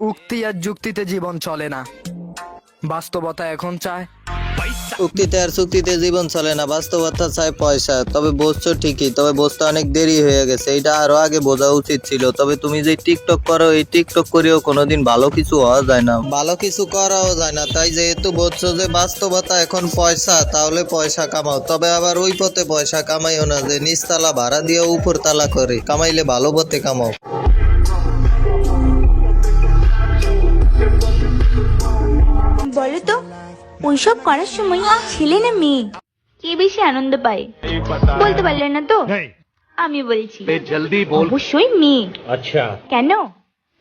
উক্তি আর যুক্তিতে জীবন চলে না। বাস্তবতা এখন চায় উক্তিতে আর চুক্তিতে জীবন চলে না বাস্তবতা চায় পয়সা। তবে বসছো ঠিকই তবে বসতে অনেক দেরি হয়ে গেছে। এটা আরও আগে বোঝা উচিত ছিল তবে তুমি যে টিকটক করো এই টিকটক করেও কোনোদিন ভালো কিছু হওয়া যায় না। ভালো কিছু করাও যায় না তাই যেহেতু বলছো যে বাস্তবতা এখন পয়সা তাহলে পয়সা কামাও। তবে আবার ওই পথে পয়সা কামাইও না যে নিচতলা ভাড়া দিয়ে উপর তালা করে কামাইলে ভালো পথে কামাও। বলো তো ওইসব করার সময় ছেলে না মেয়ে। কে বেশি আনন্দ পায়? বলতে পারলে না তো? আমি বলছি। অবশ্যই মেয়ে। আচ্ছা। কেন?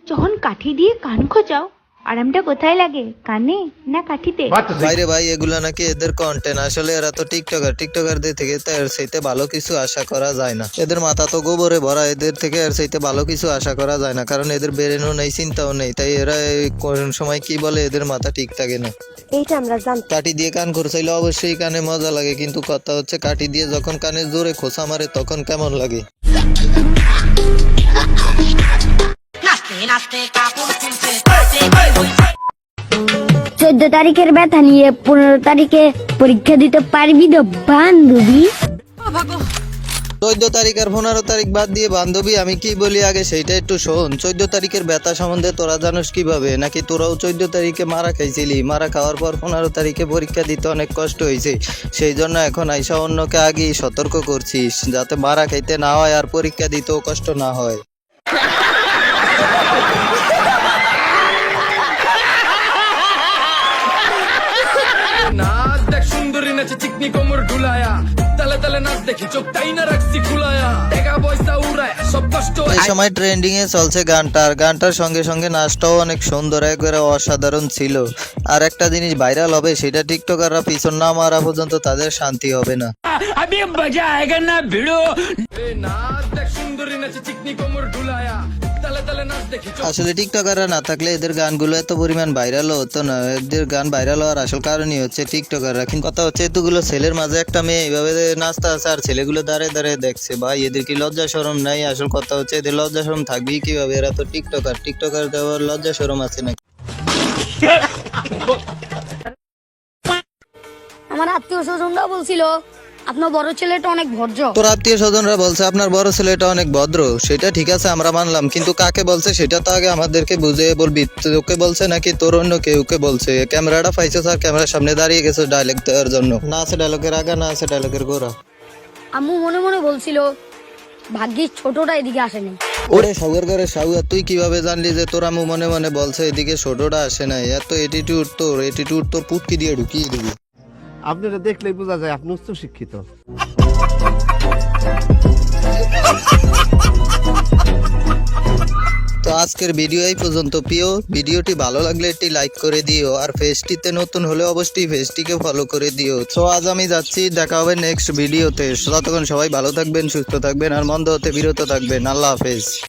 যখন কাঠি দিয়ে কান খোঁচাও আরামটা কোথায় লাগে? কানে না কাঠিতে? বাইরে ভাই এগুলো নাকি এদের কন্টেন্ট আসলে এরা তো টিকটকার টিকটকারদের থেকে তো এর চাইতে ভালো কিছু আশা করা যায় না। এদের মাথা তো গোবরে ভরা। এদের থেকে এর চাইতে ভালো কিছু আশা করা যায় না। কারণ এদের বেরেনও নেই চিন্তাও নেই। তাই এরা কোন সময় কি বলে এদের মাথা ঠিক থাকে না। এইটা আমরা জানতাম। কাঠি দিয়ে কান খোরচাইলে অবশ্যই কানে মজা লাগে। কিন্তু কথা হচ্ছে কাঠি দিয়ে যখন কানে জোরে খোসা মারে তখন কেমন লাগে? তারিখের ব্যথা নিয়ে পনেরো তারিখে পরীক্ষা দিতে পারবি তো, বান্ধবী? চোদ্দ তারিখ আর পনেরো তারিখ বাদ দিয়ে, বান্ধবী, আমি কি বলি আগে সেইটা একটু শোন। চোদ্দ তারিখের ব্যথা সম্বন্ধে তোরা জানোস কীভাবে? নাকি তোরাও চোদ্দ তারিখে মারা খাইছিলি? মারা খাওয়ার পর পনেরো তারিখে পরীক্ষা দিতে অনেক কষ্ট হয়েছে সেই জন্য এখন আইসা অন্যকে আগেই সতর্ক করছিস, যাতে মারা খাইতে না হয় আর পরীক্ষা দিতেও কষ্ট না হয়। নাচে চিকনি কোমর ঢুলায়া। তালে তালে নাচ দেখি চোখ তাই না রাখছি খুলায়া। টাকা পয়সা উড়ায় সব কষ্ট এই সময় ট্রেন্ডিং এ চলছে গানটা আর গানটার সঙ্গে সঙ্গে নাচটাও অনেক সুন্দর একবারে অসাধারণ ছিল। আর একটা জিনিস ভাইরাল হবে সেটা টিকটকাররা পিছন না মারা পর্যন্ত তাদের শান্তি হবে না। এ নাচ দেখ সুন্দরী নাচে চিকনি কোমর ঢুলায়া আসলে টিকটকাররা না থাকলে এদের গানগুলো এত পরিমাণ ভাইরাল হতো না। এদের গান ভাইরাল হওয়ার আসল কারণই হচ্ছে টিকটকাররা কিন্তু কথা হচ্ছে এতগুলো ছেলের মাঝে একটা মেয়ে এইভাবে নাচতে আছে আর ছেলেগুলো দাঁড়িয়ে দাঁড়িয়ে দেখছে। ভাই এদের কি লজ্জা সরম নাই? আসল কথা হচ্ছে এদের লজ্জা সরম থাকবেই কীভাবে? এরা তো টিকটকার। টিকটকার দেওয়ার লজ্জা সরম আছে নাকি? আমার আত্মীয় স্বজনরা বলছিল আপনার বড় ছেলেটা অনেক ভদ্র। তোর আত্মীয় স্বজনরা বলছে আপনার বড় ছেলেটা অনেক ভদ্র। সেটা ঠিক আছে আমরা মানলাম। কিন্তু কাকে বলছে সেটা তো আগে আমাদেরকে বুঝে বলবি। তোকে বলছে নাকি তোর অন্য কেউকে বলছে? ক্যামেরাটা পাইছো স্যার ক্যামেরার সামনে দাঁড়িয়ে গেছো ডায়লগ দেওয়ার জন্য। না আছে ডায়লগের আগা না আছে ডায়লগের গোড়া। আম্মু মনে মনে বলছিল ভাগ্যিস ছোটটা এদিকে আসেনি। ওরে সাউয়ার ঘরে সাউয়ার তুই কীভাবে জানলি যে তোর আমু মনে মনে বলছে এদিকে ছোটটা আসে নাই। এত এটিটিউড তোর এটিটিউড তোর পুটকি দিয়ে ঢুকিয়ে দিবি। আপনারা দেখলেই বোঝা যায় আপনি উচ্চ শিক্ষিত তো আজকের ভিডিও এই পর্যন্ত, প্রিয়। ভিডিওটি ভালো লাগলে একটি লাইক করে দিও, আর ফেসটিতে নতুন হলে অবশ্যই ফেসটিকে ফলো করে দিও। তো আজ আমি যাচ্ছি, দেখা হবে নেক্সট ভিডিওতে ততক্ষণ সবাই ভালো থাকবেন, সুস্থ থাকবেন, আর মন্দ হতে বিরত থাকবেন। আল্লাহ হাফেজ।